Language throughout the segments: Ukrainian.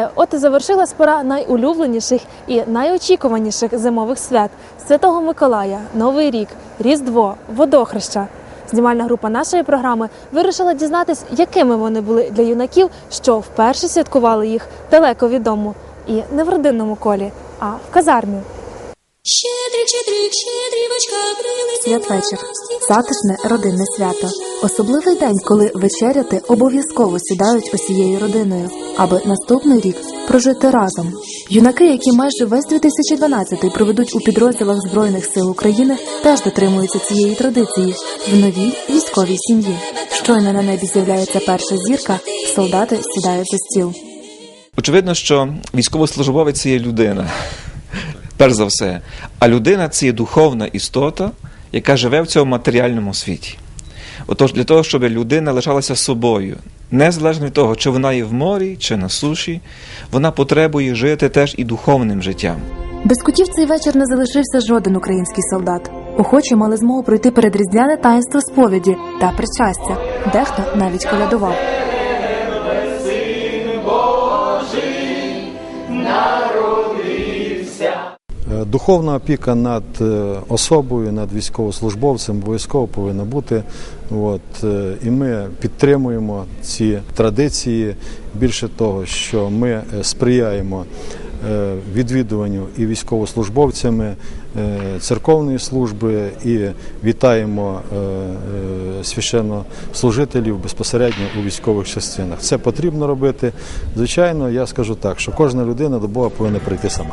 Вітаю! От і завершилась пора найулюбленіших і найочікуваніших зимових свят Святого Миколая, Новий рік, Різдво, Водохреща. Знімальна група нашої програми вирішила дізнатись, якими вони були для юнаків, що вперше святкували їх далеко від дому і не в родинному колі, а в казармі. Щедрик, щедрик, щедрівочка, прилетіла Святвечір затишне родинне свято. Особливий день, коли вечеряти обов'язково сідають усією родиною, аби наступний рік прожити разом. Юнаки, які майже весь 2012 проведуть у підрозділах збройних сил України, теж дотримуються цієї традиції в новій військовій сім'ї. Щойно на небі з'являється перша зірка, солдати сідають за стіл. Очевидно, що військовослужбовець є людина, перш за все. А людина це є духовна істота, яка живе в цьому матеріальному світі. Отож, для того, щоб людина лишалася собою, незалежно від того, чи вона є в морі, чи на суші, вона потребує жити теж і духовним життям. Без кутів цей вечір не залишився жоден український солдат. Охочі мали змогу пройти перед різдвяне таїнство сповіді та причастя. Дехто навіть колядував. Духовна опіка над е, особою, над військовослужбовцем обов'язково повинна бути. От, е, і ми підтримуємо ці традиції. Більше того, що ми е, сприяємо е, відвідуванню і військовослужбовцями е, церковної служби, і вітаємо е, е, священнослужителів безпосередньо у військових частинах. Це потрібно робити. Звичайно, я скажу так, що кожна людина до Бога повинна прийти сама.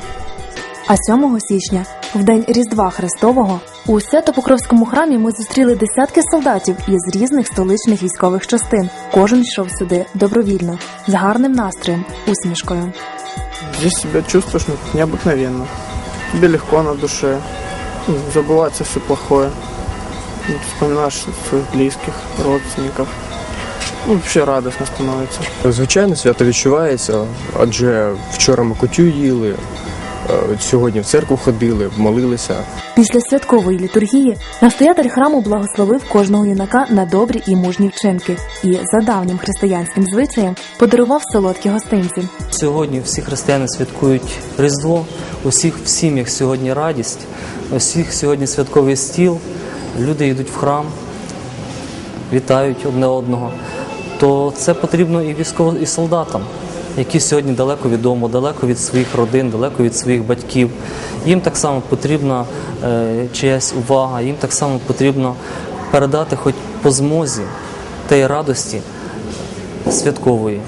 А 7 січня, в день Різдва Христового, у Свято-Покровському храмі ми зустріли десятки солдатів із різних столичних військових частин. Кожен йшов сюди добровільно, з гарним настроєм, усмішкою. Здесь себя чувствуешь необыкновенно. Тебе легко на душе. Ну, Забывается все плохое. Ну, Вспоминаешь своих близких, родственников. Ну, вообще радостно становится. Звичайно, свято відчувається, адже вчора ми кутю їли, сьогодні в церкву ходили, молилися. Після святкової літургії настоятель храму благословив кожного юнака на добрі і мужні вчинки і за давнім християнським звичаєм подарував солодкі гостинці. Сьогодні всі християни святкують Різдво, у всіх в сім'ях сьогодні радість, у всіх сьогодні святковий стіл, люди йдуть в храм, вітають одне одного. То це потрібно і військовим, і солдатам, які сьогодні далеко від дому, далеко від своїх родин, далеко від своїх батьків. Їм так само потрібна е, чиясь увага, їм так само потрібно передати хоч по змозі тієї радості, святкової,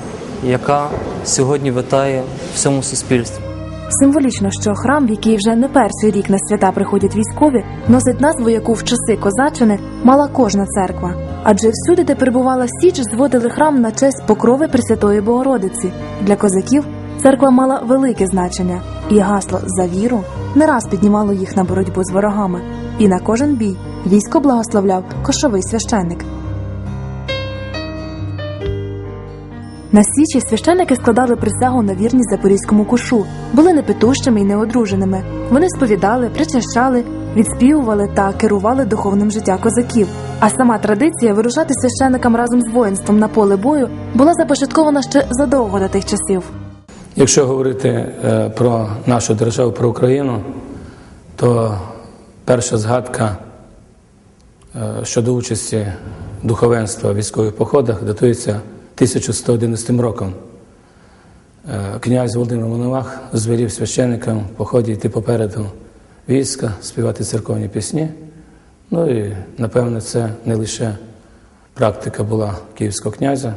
яка сьогодні витає всьому суспільству. Символічно, що храм, в який вже не перший рік на свята приходять військові, носить назву, яку в часи козаччини мала кожна церква. Адже всюди, де перебувала Січ, зводили храм на честь покрови Пресвятої Богородиці. Для козаків церква мала велике значення, і гасло за віру не раз піднімало їх на боротьбу з ворогами. І на кожен бій військо благословляв кошовий священник. На січі священники складали присягу на вірність запорізькому кушу, були непитущими і неодруженими. Вони сповідали, причащали, відспівували та керували духовним життя козаків. А сама традиція вирушати священникам разом з воїнством на поле бою була започаткована ще задовго до тих часів. Якщо говорити е, про нашу державу, про Україну, то перша згадка е, щодо участі духовенства в військових походах датується 1111 роком. Е, Князь Володимир Мономах звелів священникам в поході йти попереду війська, співати церковні пісні. Ну і напевне це не лише практика була київського князя.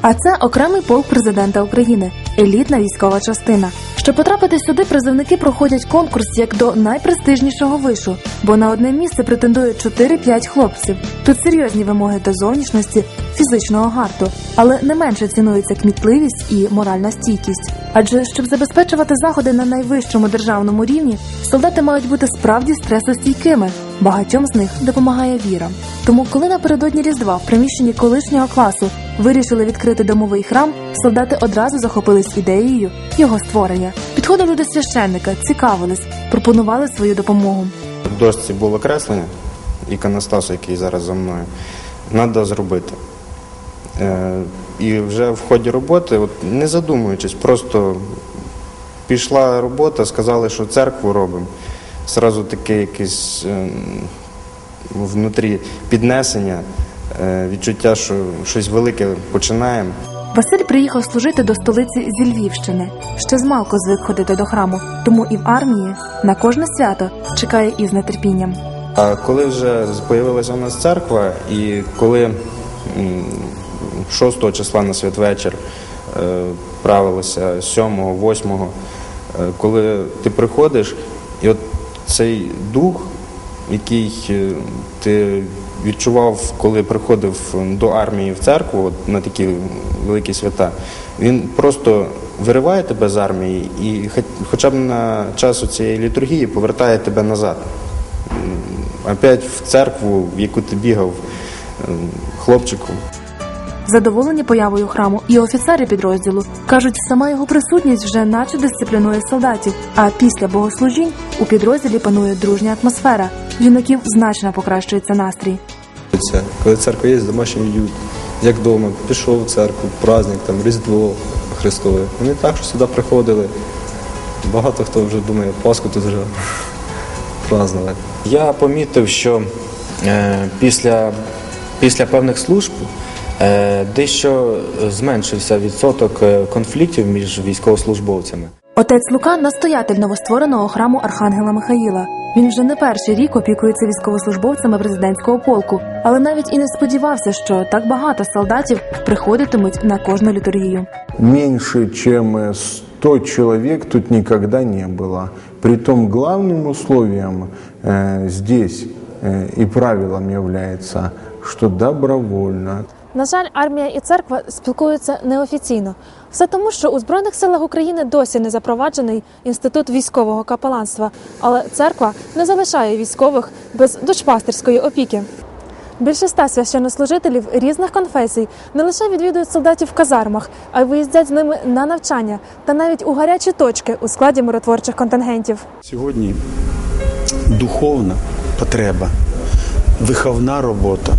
А це окремий полк президента України, елітна військова частина. Щоб потрапити сюди, призовники проходять конкурс як до найпрестижнішого вишу, бо на одне місце претендують 4-5 хлопців. Тут серйозні вимоги до зовнішності, фізичного гарту, але не менше цінується кмітливість і моральна стійкість. Адже щоб забезпечувати заходи на найвищому державному рівні, солдати мають бути справді стресостійкими. Багатьом з них допомагає віра. Тому, коли напередодні Різдва в приміщенні колишнього класу вирішили відкрити домовий храм, солдати одразу захопились ідеєю його створення. Підходили до священника, цікавились, пропонували свою допомогу. В дошці було креслення іконостасу, який зараз за мною. Треба зробити. Е, І вже в ході роботи, от, не задумуючись, просто пішла робота, сказали, що церкву робимо. Зразу таке якесь ем, внутрі піднесення, е, відчуття, що щось велике починаємо. Василь приїхав служити до столиці зі Львівщини. Ще змалку звик ходити до храму, тому і в армії на кожне свято чекає із нетерпінням. А коли вже з'явилася у нас церква, і коли м, 6 числа на святвечір е, правилося 7, 8, е, коли ти приходиш, і от цей дух, який е, ти відчував, коли приходив до армії в церкву от на такі великі свята, він просто вириває тебе з армії і хоч- хоча б на часу цієї літургії повертає тебе назад опять в церкву, в яку ти бігав хлопчиком. Задоволені появою храму і офіцери підрозділу кажуть, сама його присутність вже наче дисциплінує солдатів. А після богослужінь у підрозділі панує дружня атмосфера. Юнаків значно покращується настрій. Коли церква є, домашній уют. Як вдома, пішов в церкву, праздник, там, Різдво Христове. Вони так, що сюди приходили. Багато хто вже думає, Пасху тут вже празднувати. Я помітив, що е, після, після певних служб дещо зменшився відсоток е, конфліктів між військовослужбовцями. Отець Лука настоятель новоствореного храму Архангела Михаїла. Він вже не перший рік опікується військовослужбовцями президентського полку, але навіть і не сподівався, що так багато солдатів приходитимуть на кожну літургію. меньше, чем э, 100 человек тут никогда не было. Притом главным условием э, здесь э, и правилом является, что добровольно. На жаль, армія і церква спілкуються неофіційно. Все тому, що у збройних силах України досі не запроваджений інститут військового капеланства, але церква не залишає військових без душпастерської опіки. Більше ста священнослужителів різних конфесій не лише відвідують солдатів в казармах, а й виїздять з ними на навчання та навіть у гарячі точки у складі миротворчих контингентів. Сьогодні духовна потреба, виховна робота,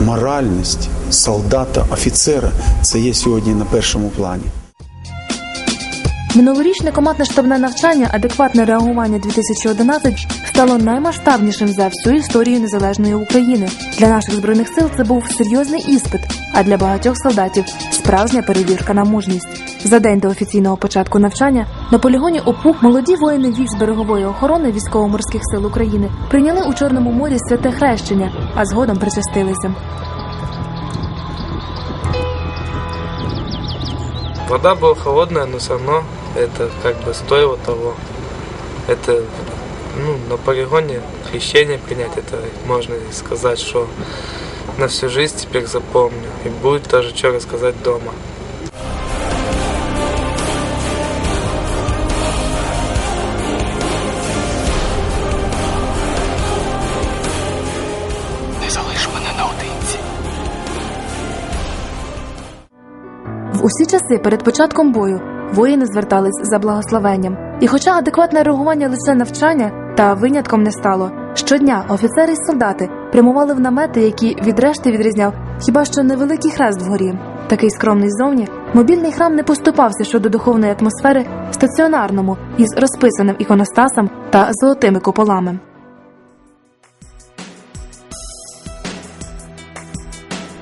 моральність солдата, офіцера це є сьогодні на першому плані. Минулорічне командне штабне навчання Адекватне реагування 2011 стало наймасштабнішим за всю історію незалежної України. Для наших збройних сил це був серйозний іспит, а для багатьох солдатів справжня перевірка на мужність. За день до офіційного початку навчання на полігоні ОПУК молоді воїни військ берегової охорони військово-морських сил України прийняли у Чорному морі святе хрещення, а згодом причастилися. Вода была холодная, но все равно это как бы стоило того. Это ну, на полигоне крещение принять, это можно и сказать, что на всю жизнь теперь запомню. И будет тоже что рассказать дома. Усі часи перед початком бою воїни звертались за благословенням. І хоча адекватне реагування лише навчання та винятком не стало, щодня офіцери й солдати прямували в намети, які від решти відрізняв хіба що невеликий хрест вгорі. Такий скромний зовні, мобільний храм не поступався щодо духовної атмосфери стаціонарному із розписаним іконостасом та золотими куполами.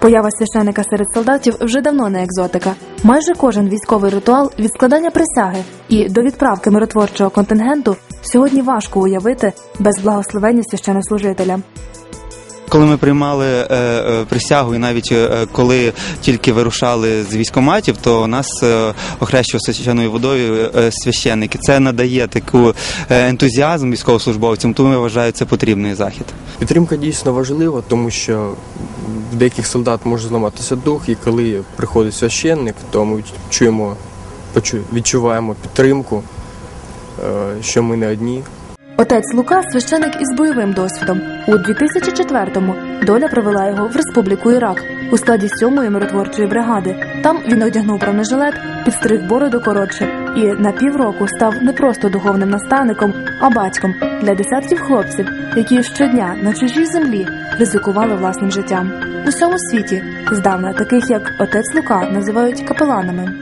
Поява священика серед солдатів вже давно не екзотика. Майже кожен військовий ритуал від складання присяги і до відправки миротворчого контингенту сьогодні важко уявити без благословення священнослужителя. Коли ми приймали е, е, присягу, і навіть е, коли тільки вирушали з військоматів, то нас е, охрещував священною водою е, священники. Це надає таку е, ентузіазм військовослужбовцям, тому я вважаю це потрібний захід. Підтримка дійсно важлива, тому що в деяких солдат може зламатися дух, і коли приходить священник, то ми чуємо, відчуваємо підтримку, е, що ми не одні. Отець Лука священик із бойовим досвідом. У 2004-му доля привела його в республіку Ірак у складі 7-ї миротворчої бригади. Там він одягнув бронежилет, підстриг бороду коротше і на півроку став не просто духовним наставником, а батьком для десятків хлопців, які щодня на чужій землі ризикували власним життям. У всьому світі здавна таких як отець Лука називають капеланами.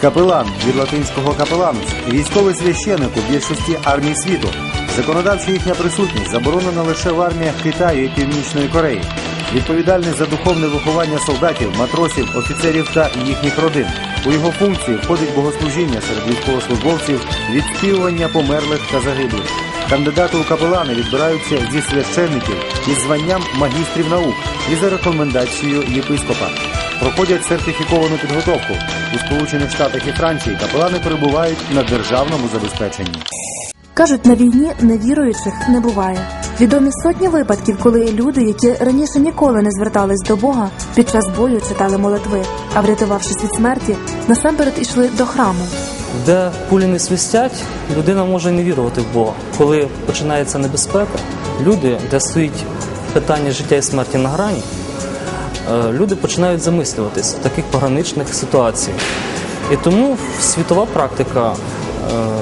Капелан від латинського капеланус військовий священик у більшості армій світу. Законодавча їхня присутність заборонена лише в арміях Китаю і Північної Кореї. Відповідальний за духовне виховання солдатів, матросів, офіцерів та їхніх родин. У його функції входить богослужіння серед військовослужбовців, відспівування померлих та загиблих. Кандидати у капелани відбираються зі священників із званням магістрів наук і за рекомендацією єпископа. Проходять сертифіковану підготовку. У Сполучених Штатах і Франції капелани перебувають на державному забезпеченні. Кажуть, на війні невіруючих не буває. Відомі сотні випадків, коли люди, які раніше ніколи не звертались до Бога, під час бою читали молитви, а врятувавшись від смерті, насамперед ішли до храму. Де пулі не свистять, людина може не вірувати в Бога. Коли починається небезпека, люди, де стоїть питання життя і смерті на грані, е, люди починають замислюватись в таких пограничних ситуаціях. І тому світова практика е,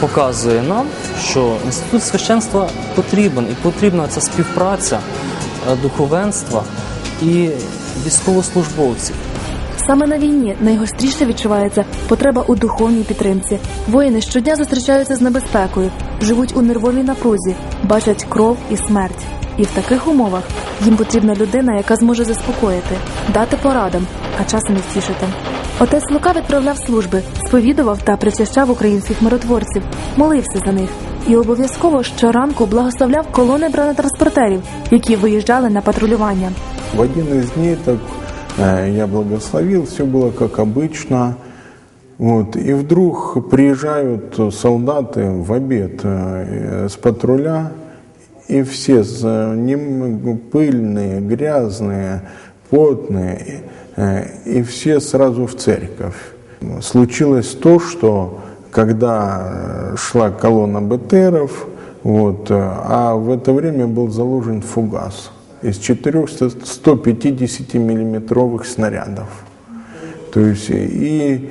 показує нам, що інститут священства потрібен і потрібна ця співпраця е, духовенства і військовослужбовців. Саме на війні найгостріше відчувається потреба у духовній підтримці. Воїни щодня зустрічаються з небезпекою, живуть у нервовій напрузі, бачать кров і смерть. І в таких умовах їм потрібна людина, яка зможе заспокоїти, дати порадам, а часом і втішити. Отець Лука відправляв служби, сповідував та причащав українських миротворців, молився за них і обов'язково щоранку благословляв колони бронетранспортерів, які виїжджали на патрулювання. В один из дней так э, я благословил, все было как обычно. Вот, и вдруг приезжают солдаты в обед э, с патруля, и все с, э, нем- пыльные, грязные, потные, э, И все сразу в церковь. Случилось то, что когда э, шла колонна БТРов, вот, э, а в это время был заложен фугас из четырех 150 миллиметровых снарядов. То есть и,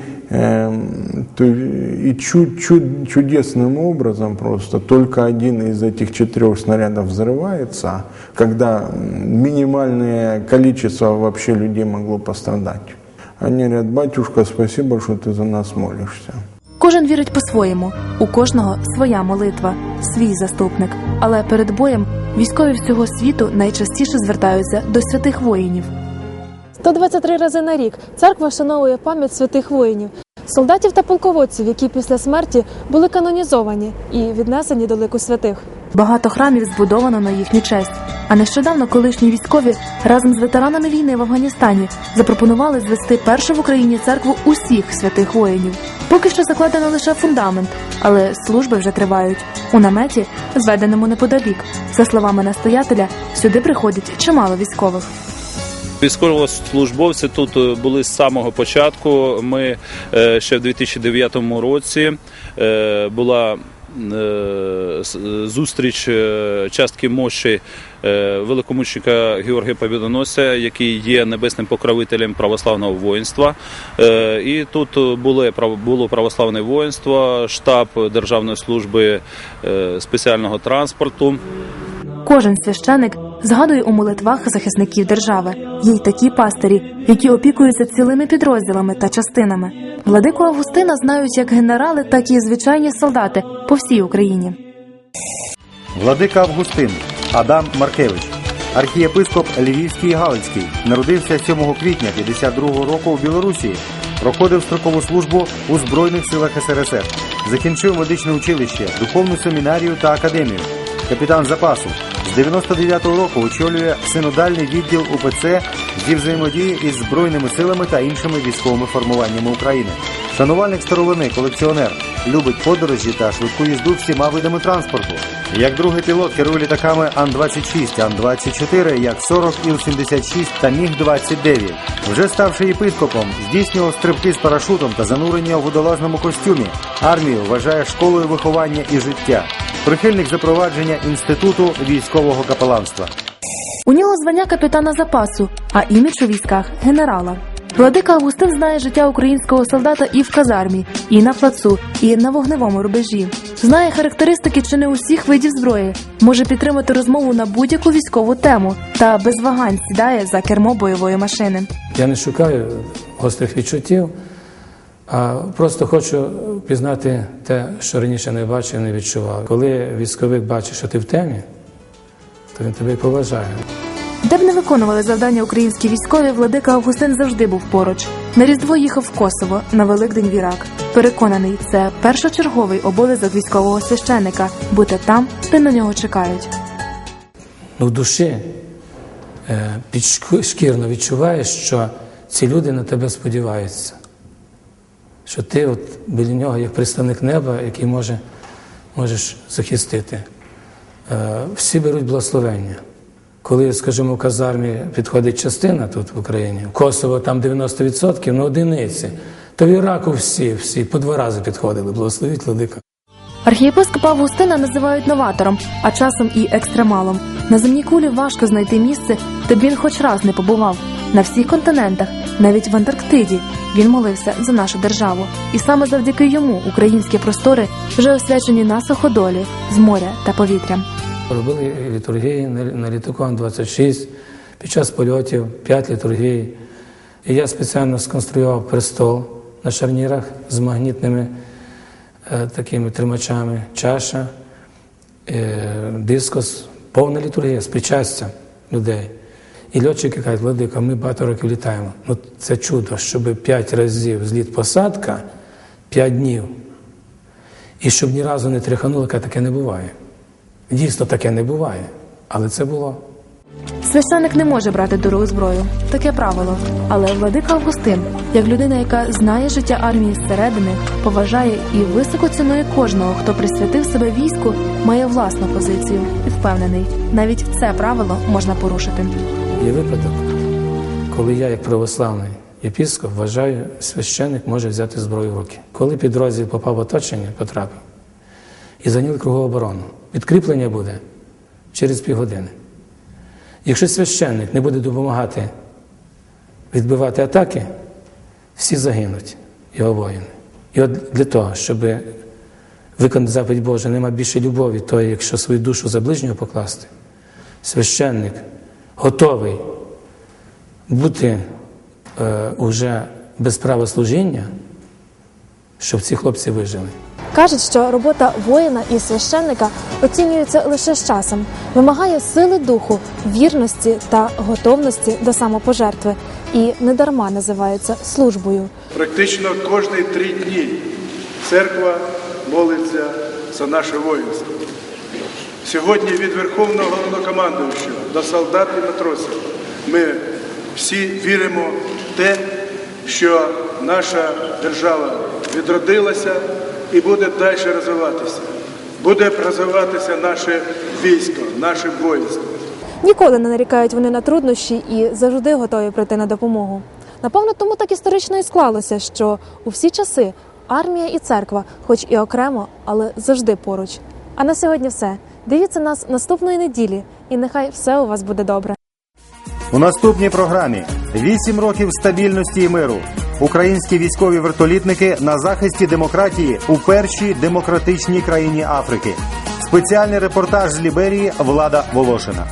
и чу- чу- чудесным образом просто только один из этих четырех снарядов взрывается, когда м, минимальное количество вообще людей могло пострадать. Они говорят, батюшка, спасибо, что ты за нас молишься. Кожен вірить по-своєму, у кожного своя молитва, свій заступник. Але перед боєм військові всього світу найчастіше звертаються до святих воїнів. 123 рази на рік церква вшановує пам'ять святих воїнів, солдатів та полководців, які після смерті були канонізовані і віднесені до лику святих. Багато храмів збудовано на їхню честь. А нещодавно колишні військові разом з ветеранами війни в Афганістані запропонували звести першу в Україні церкву усіх святих воїнів. Поки що закладено лише фундамент, але служби вже тривають. У наметі, зведеному неподалік. За словами настоятеля, сюди приходять чимало військових. Військовослужбовці тут е, були з самого початку. Ми е, ще в 2009 році е, була зустріч частки мощі великомучника Георгія Побідоносця, який є небесним покровителем православного воїнства. І тут було православне воїнство, штаб Державної служби спеціального транспорту. Кожен священик згадує у молитвах захисників держави. Є й такі пастирі, які опікуються цілими підрозділами та частинами. Владику Августина знають як генерали, так і звичайні солдати по всій Україні. Владика Августин Адам Маркевич, архієпископ Львівський і Галицький, народився 7 квітня 52 року в Білорусі. Проходив строкову службу у Збройних силах СРСР. Закінчив медичне училище, духовну семінарію та академію. Капітан запасу. З 99-го року очолює синодальний відділ УПЦ зі взаємодії із Збройними силами та іншими військовими формуваннями України. Шанувальник старовини, колекціонер, любить подорожі та швидку їзду всіма видами транспорту. Як другий пілот керує літаками Ан-26, Ан-24, як 40 Іл-76 та Міг-29. Вже ставши єпископом, здійснював стрибки з парашутом та занурення у водолазному костюмі. Армію вважає школою виховання і життя. Прихильник запровадження інституту військового капеланства. У нього звання капітана запасу, а імідж у військах генерала. Владика Августин знає життя українського солдата і в казармі, і на плацу, і на вогневому рубежі. Знає характеристики чи не усіх видів зброї, може підтримати розмову на будь-яку військову тему та без вагань сідає за кермо бойової машини. Я не шукаю гострих відчуттів, а просто хочу пізнати те, що раніше не бачив, не відчував. Коли військовик бачить, що ти в темі, то він тебе і поважає. Де б не виконували завдання українські військові, владика Августин завжди був поруч. На Різдво їхав в Косово, на Великдень в Ірак. Переконаний, це першочерговий обов'язок військового священника бути там, де на нього чекають. Ну, в душі е, підшкірно відчуваєш, що ці люди на тебе сподіваються. Що ти от біля нього як представник неба, який може, можеш захистити. Е, всі беруть благословення. Коли, скажімо, в казармі підходить частина тут в Україні, в Косово там 90%, ну одиниці, то в Іраку всі, всі по два рази підходили, благословіть владика. Архієпископа Августина називають новатором, а часом і екстремалом. На земній кулі важко знайти місце, де він хоч раз не побував. На всіх континентах, навіть в Антарктиді, він молився за нашу державу. І саме завдяки йому українські простори вже освячені на суходолі з моря та повітря. Робили літургії на, літаку Ан-26, під час польотів 5 літургій. І я спеціально сконструював престол на шарнірах з магнітними е, такими тримачами, чаша, е, дискос, повна літургія з причастям людей. І льотчики кажуть, Владика, ми багато років літаємо. Ну це чудо, щоб 5 разів зліт посадка, 5 днів. І щоб ні разу не тряхануло, каже, таке не буває. Дійсно, таке не буває, але це було. Священник не може брати дорогу зброю, таке правило. Але владика Августин, як людина, яка знає життя армії зсередини, поважає і високо цінує кожного, хто присвятив себе війську, має власну позицію і впевнений, навіть це правило можна порушити. Є випадок, коли я, як православний єпіскоп, вважаю, священник може взяти зброю в руки. Коли підрозділ попав в оточення, потрапив і зайняли кругову оборону, підкріплення буде через півгодини. Якщо священник не буде допомагати відбивати атаки, всі загинуть, його воїни. І от для того, щоб виконати заповідь Божа, нема більше любові, то якщо свою душу за ближнього покласти, священник готовий бути е, уже без права служіння, щоб ці хлопці вижили. Кажуть, що робота воїна і священника оцінюється лише з часом, вимагає сили духу, вірності та готовності до самопожертви і недарма називається службою. Практично кожні три дні церква молиться за наше воїнство. Сьогодні від Верховного Головнокомандуючого до солдат і матросів ми всі віримо в те, що наша держава відродилася і буде далі розвиватися. Буде розвиватися наше військо, наше воїнство. Ніколи не нарікають вони на труднощі і завжди готові прийти на допомогу. Напевно, тому так історично і склалося, що у всі часи армія і церква, хоч і окремо, але завжди поруч. А на сьогодні все. Дивіться нас наступної неділі, і нехай все у вас буде добре. У наступній програмі вісім років стабільності і миру. Українські військові вертолітники на захисті демократії у першій демократичній країні Африки. Спеціальний репортаж з Ліберії Влада Волошина.